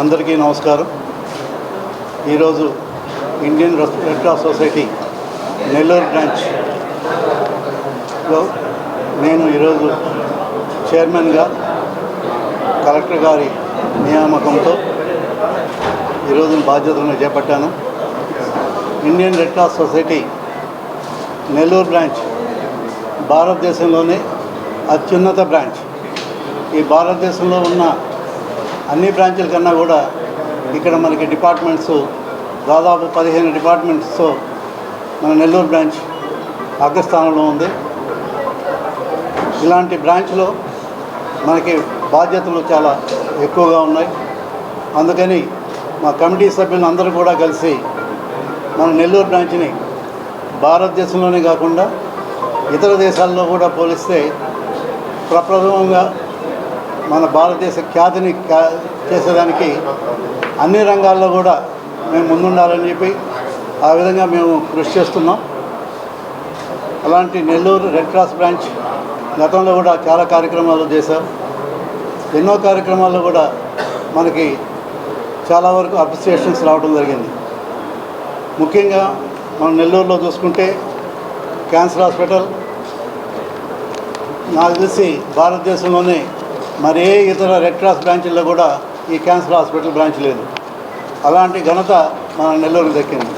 అందరికీ నమస్కారం. ఈరోజు Indian Red Cross Society Nellore బ్రాంచ్లో నేను ఈరోజు చైర్మన్గా కలెక్టర్ గారి నియామకంతో ఈరోజు బాధ్యతలను చేపట్టాను. Indian Red Cross Society Nellore branch భారతదేశంలోనే అత్యున్నత బ్రాంచ్. ఈ భారతదేశంలో ఉన్న అన్ని బ్రాంచుల కన్నా కూడా ఇక్కడ మనకి డిపార్ట్మెంట్స్ దాదాపు పదిహేను డిపార్ట్మెంట్స్తో మన నెల్లూరు బ్రాంచ్ అగ్రస్థానంలో ఉంది. ఇలాంటి బ్రాంచ్లో మనకి బాధ్యతలు చాలా ఎక్కువగా ఉన్నాయి. అందుకని మా కమిటీ సభ్యులు అందరూ కూడా కలిసి మన నెల్లూరు బ్రాంచ్ని భారతదేశంలోనే కాకుండా ఇతర దేశాల్లో కూడా పోలిస్తే ప్రప్రథమంగా మన భారతదేశ ఖ్యాతిని చేసేదానికి అన్ని రంగాల్లో కూడా మేము ముందుండాలని చెప్పి ఆ విధంగా మేము కృషి చేస్తున్నాం. అలాంటి నెల్లూరు రెడ్ క్రాస్ బ్రాంచ్ గతంలో కూడా చాలా కార్యక్రమాలు చేశాం ఎన్నో కార్యక్రమాల్లో కూడా మనకి చాలా వరకు అప్రిసియేషన్స్ రావడం జరిగింది. ముఖ్యంగా మనం నెల్లూరులో చూసుకుంటే క్యాన్సర్ హాస్పిటల్ నాకు తెలిసి భారతదేశంలోనే మరి ఏ ఇతర రెడ్ క్రాస్ బ్రాంచ్ల్లో కూడా ఈ క్యాన్సర్ హాస్పిటల్ బ్రాంచ్ లేదు. అలాంటి ఘనత మన నెల్లూరు దక్కింది.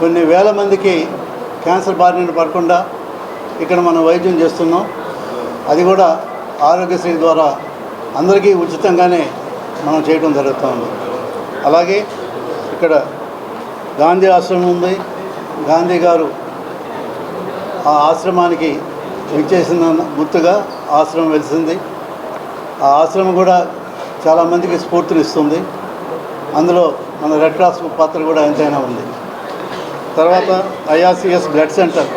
కొన్ని వేల మందికి క్యాన్సర్ బారిన పడకుండా ఇక్కడ మనం వైద్యం చేస్తున్నాం. అది కూడా ఆరోగ్యశ్రీ ద్వారా అందరికీ ఉచితంగానే మనం చేయడం జరుగుతుంది. అలాగే ఇక్కడ గాంధీ ఆశ్రమం ఉంది. గాంధీ గారు ఆ ఆశ్రమానికి విచ్చేసిన గుర్తుగా ఆశ్రమం వెలిసింది. ఆ ఆశ్రమం కూడా చాలామందికి స్ఫూర్తినిస్తుంది అందులో మన రెడ్ క్రాస్ పాత్ర కూడా ఎంతైనా ఉంది. తర్వాత ఐఆర్సిఎస్ బ్లడ్ సెంటర్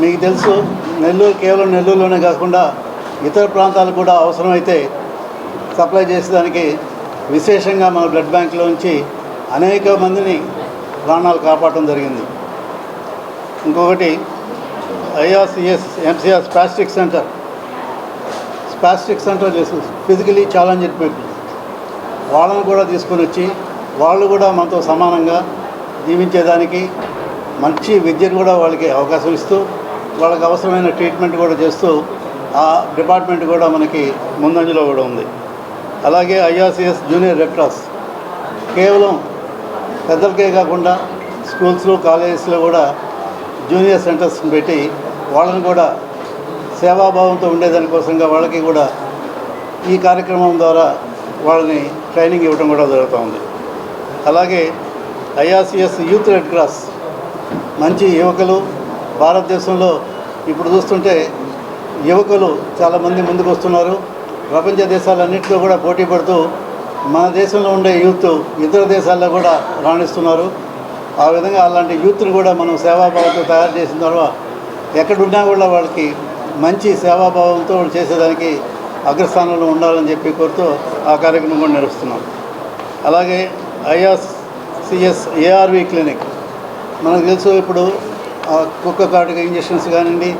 మీకు తెలుసు నెల్లూరు కేవలం నెల్లూరులోనే కాకుండా ఇతర ప్రాంతాలకు కూడా అవసరమైతే సప్లై చేసేదానికి విశేషంగా మన బ్లడ్ బ్యాంక్లోంచి అనేక మందిని ప్రాణాలు కాపాడటం జరిగింది. ఇంకొకటి IRCS MCR spastic centre spastic centre physically challenged people వాళ్ళని కూడా తీసుకొని వచ్చి వాళ్ళు కూడా మనతో సమానంగా జీవించేదానికి మంచి విద్యను కూడా వాళ్ళకి అవకాశం ఇస్తూ వాళ్ళకి అవసరమైన ట్రీట్మెంట్ కూడా చేస్తూ ఆ డిపార్ట్మెంట్ కూడా మనకి ముందంజలో కూడా ఉంది. అలాగే ఐఆర్సిఎస్ జూనియర్ రెడ్ కేవలం పెద్దలకే కాకుండా స్కూల్స్లో కాలేజెస్లో కూడా జూనియర్ సెంటర్స్ పెట్టి వాళ్ళని కూడా సేవాభావంతో ఉండేదానికోసంగా వాళ్ళకి కూడా ఈ కార్యక్రమం ద్వారా వాళ్ళని ట్రైనింగ్ ఇవ్వడం కూడా జరుగుతూ ఉంది. అలాగే ఐఆర్సిఎస్ యూత్ రెడ్ క్రాస్ మంచి యువకులు భారతదేశంలో ఇప్పుడు చూస్తుంటే యువకులు చాలామంది ముందుకు వస్తున్నారు. ప్రపంచ దేశాలన్నింటిలో కూడా పోటీ పడుతూ మన దేశంలో ఉండే యూత్ ఇతర దేశాల్లో కూడా రాణిస్తున్నారు. ఆ విధంగా అలాంటి యూత్ని కూడా మనం సేవాభావంతో తయారు చేసిన తర్వాత ఎక్కడున్నా కూడా వాళ్ళకి మంచి సేవాభావంతో చేసేదానికి అగ్రస్థానంలో ఉండాలని చెప్పి కోరుతూ ఆ కార్యక్రమం కూడా నడుస్తున్నాం అలాగే ఐఆర్సిఎస్ ఏఆర్వి క్లినిక్. మనకు తెలుసు ఇప్పుడు కుక్క కాటుక ఇంజెక్షన్స్ కానివ్వండి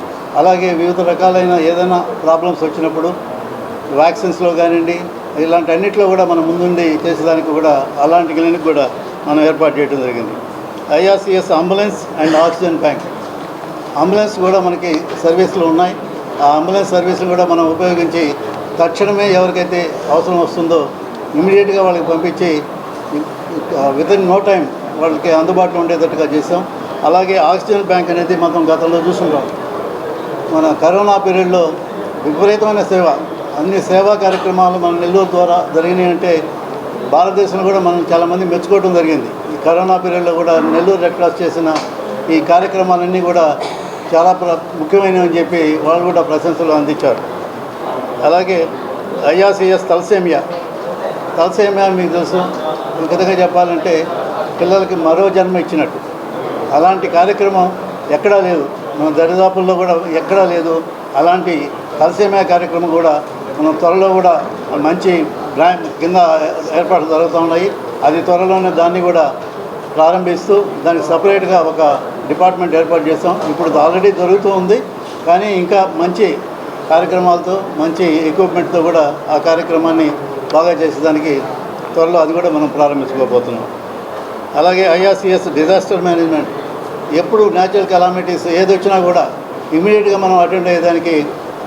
అలాగే వివిధ రకాలైన ఏదైనా ప్రాబ్లమ్స్ వచ్చినప్పుడు వ్యాక్సిన్స్లో కానివ్వండి ఇలాంటి అన్నింటిలో కూడా మనం ముందుండి చేసేదానికి కూడా అలాంటి క్లినిక్ కూడా మనం ఏర్పాటు చేయడం జరిగింది. IRCS ambulance and oxygen bank. Ambulance కూడా మనకి సర్వీసులు ఉన్నాయి. ఆ అంబులెన్స్ సర్వీసులు కూడా మనం ఉపయోగించి తక్షణమే ఎవరికైతే అవసరం వస్తుందో ఇమీడియట్గా వాళ్ళకి పంపించి విత్ ఇన్ నో టైం వాళ్ళకి అందుబాటులో ఉండేటట్టుగా చేసాం అలాగే ఆక్సిజన్ బ్యాంక్ అనేది మనం గతంలో చూసుకుంటాం. మన కరోనా పీరియడ్లో విపరీతమైన సేవ అన్ని సేవా కార్యక్రమాలు మన నెల్లూరు ద్వారా జరిగినాయి అంటే భారతదేశంలో కూడా మనం చాలామంది మెచ్చుకోవడం జరిగింది. ఈ కరోనా పీరియడ్లో కూడా నెల్లూరు రెడ్ క్రాస్ చేసిన ఈ కార్యక్రమాలన్నీ కూడా చాలా ప్ర ముఖ్యమైనవి అని చెప్పి వాళ్ళు కూడా ప్రశంసలు అందించారు. అలాగే ఐఆర్సిఎస్ తలసేమియా. తలసేమియా మీకు తెలుసు. ఇంకతగా చెప్పాలంటే పిల్లలకి మరో జన్మ ఇచ్చినట్టు. అలాంటి కార్యక్రమం ఎక్కడా లేదు. మన దరిదాపుల్లో కూడా ఎక్కడా లేదు. అలాంటి తలసేమియా కార్యక్రమం కూడా మనం త్వరలో కూడా మంచి బ్రా కింద ఏర్పాట్లు జరుగుతూ ఉన్నాయి. అది త్వరలోనే దాన్ని కూడా ప్రారంభిస్తూ దానికి సపరేట్గా ఒక డిపార్ట్మెంట్ ఏర్పాటు చేస్తాం. ఇప్పుడు ఆల్రెడీ జరుగుతూ ఉంది. కానీ ఇంకా మంచి కార్యక్రమాలతో మంచి ఎక్విప్మెంట్తో కూడా ఆ కార్యక్రమాన్ని బాగా చేసేదానికి త్వరలో అది కూడా మనం ప్రారంభించుకోబోతున్నాం. అలాగే ఐఆర్సిఎస్ డిజాస్టర్ మేనేజ్మెంట్ ఎప్పుడు న్యాచురల్ కెలామిటీస్ ఏది వచ్చినా కూడా ఇమీడియట్గా మనం అటెండ్ అయ్యేదానికి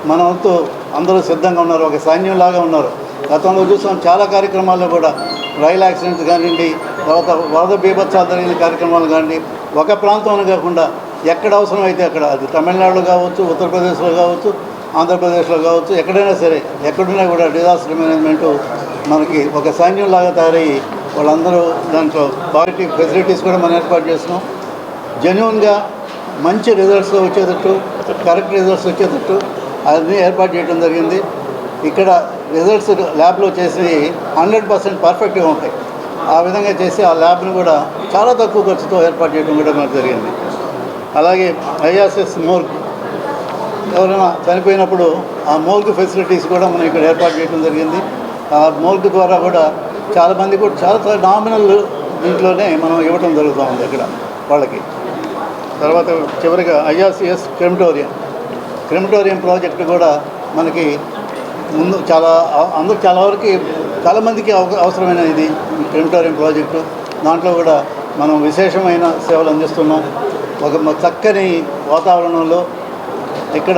మన వంతు అందరూ సిద్ధంగా ఉన్నారు. ఒక సైన్యంలాగా ఉన్నారు. గతంలో చూసాం చాలా కార్యక్రమాల్లో కూడా రైలు యాక్సిడెంట్స్ కానివ్వండి తర్వాత వరద బీభత్సాలు జరిగిన కార్యక్రమాలు కానివ్వండి ఒక ప్రాంతంలో కాకుండా ఎక్కడ అవసరం అయితే అక్కడ అది తమిళనాడులో కావచ్చు ఉత్తరప్రదేశ్లో కావచ్చు ఆంధ్రప్రదేశ్లో కావచ్చు ఎక్కడైనా సరే ఎక్కడున్నా కూడా డిజాస్టర్ మేనేజ్మెంట్ మనకి ఒక సైన్యంలాగా తయారయ్యి వాళ్ళందరూ దాంట్లో క్వాలిటీ ఫెసిలిటీస్ కూడా మనం ఏర్పాటు చేస్తున్నాం. జెన్యున్గా మంచి రిజల్ట్స్ వచ్చేటట్టు కరెక్ట్ రిజల్ట్స్ వచ్చేటట్టు అన్నీ ఏర్పాటు చేయడం జరిగింది. ఇక్కడ రిజల్ట్స్ ల్యాబ్లో చేసి హండ్రెడ్ పర్సెంట్ పర్ఫెక్ట్గా ఉంటాయి. ఆ విధంగా చేసి ఆ ల్యాబ్ను కూడా చాలా తక్కువ ఖర్చుతో ఏర్పాటు చేయడం కూడా మనకు జరిగింది. అలాగే ఐఆర్ఎస్ మోర్గ్ ఎవరైనా చనిపోయినప్పుడు ఆ మోర్గ్ ఫెసిలిటీస్ కూడా మనం ఇక్కడ ఏర్పాటు చేయడం జరిగింది. ఆ మోర్గ్ ద్వారా కూడా చాలామంది కూడా చాలా నామినల్ దీంట్లోనే మనం ఇవ్వడం జరుగుతూ ఉంది ఇక్కడ వాళ్ళకి. తర్వాత చివరిగా ఐఆర్సిఎస్ క్రిమిటోరియం. క్రిమిటోరియం ప్రాజెక్టు కూడా మనకి ముందు చాలా అందరూ చాలా వరకు చాలామందికి అవ- అవసరమైన ఇది క్రిమిటోరియం ప్రాజెక్టు. దాంట్లో కూడా మనం విశేషమైన సేవలు అందిస్తున్నాం. ఒక చక్కని వాతావరణంలో ఇక్కడ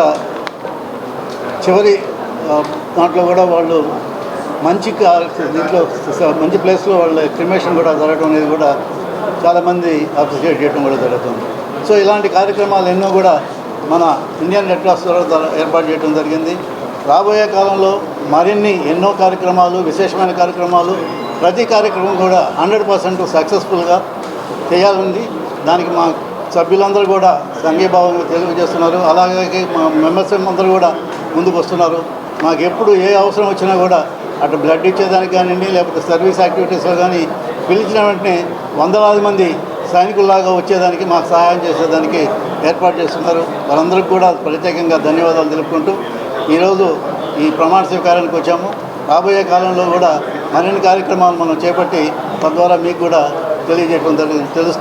చివరి దాంట్లో కూడా వాళ్ళు మంచి దీంట్లో మంచి ప్లేస్లో వాళ్ళ క్రిమేషన్ కూడా జరగడం అనేది కూడా చాలామంది అప్రిషియేట్ చేయడం కూడా జరుగుతుంది. సో ఇలాంటి కార్యక్రమాలు ఎన్నో కూడా మన ఇండియన్ రెడ్ క్రాస్ ద్వారా ఏర్పాటు చేయడం జరిగింది. రాబోయే కాలంలో మరిన్ని ఎన్నో కార్యక్రమాలు విశేషమైన కార్యక్రమాలు ప్రతి కార్యక్రమం కూడా హండ్రెడ్ పర్సెంట్ సక్సెస్ఫుల్గా చేయాలని దానికి మా సభ్యులందరూ కూడా సంఘీభావంగా తెలియజేస్తున్నారు. అలాగే మా మెంబర్స్ అందరూ కూడా ముందుకు వస్తున్నారు. మాకు ఎప్పుడు ఏ అవసరం వచ్చినా కూడా అటు బ్లడ్ ఇచ్చేదానికి కానివ్వండి లేకపోతే సర్వీస్ యాక్టివిటీస్లో కానీ పిలిచిన వెంటనే వందలాది మంది సైనికుల్లాగా వచ్చేదానికి మాకు సహాయం చేసేదానికి ఏర్పాటు చేస్తున్నారు. వారందరికీ కూడా ప్రత్యేకంగా ధన్యవాదాలు తెలుపుకుంటూ ఈరోజు ఈ ప్రమాణ స్వీకారానికి వచ్చాము. రాబోయే కాలంలో కూడా మరిన్ని కార్యక్రమాలు మనం చేపట్టి తద్వారా మీకు కూడా తెలియజేయడం జరుగుతుంది తెలుస్తుంది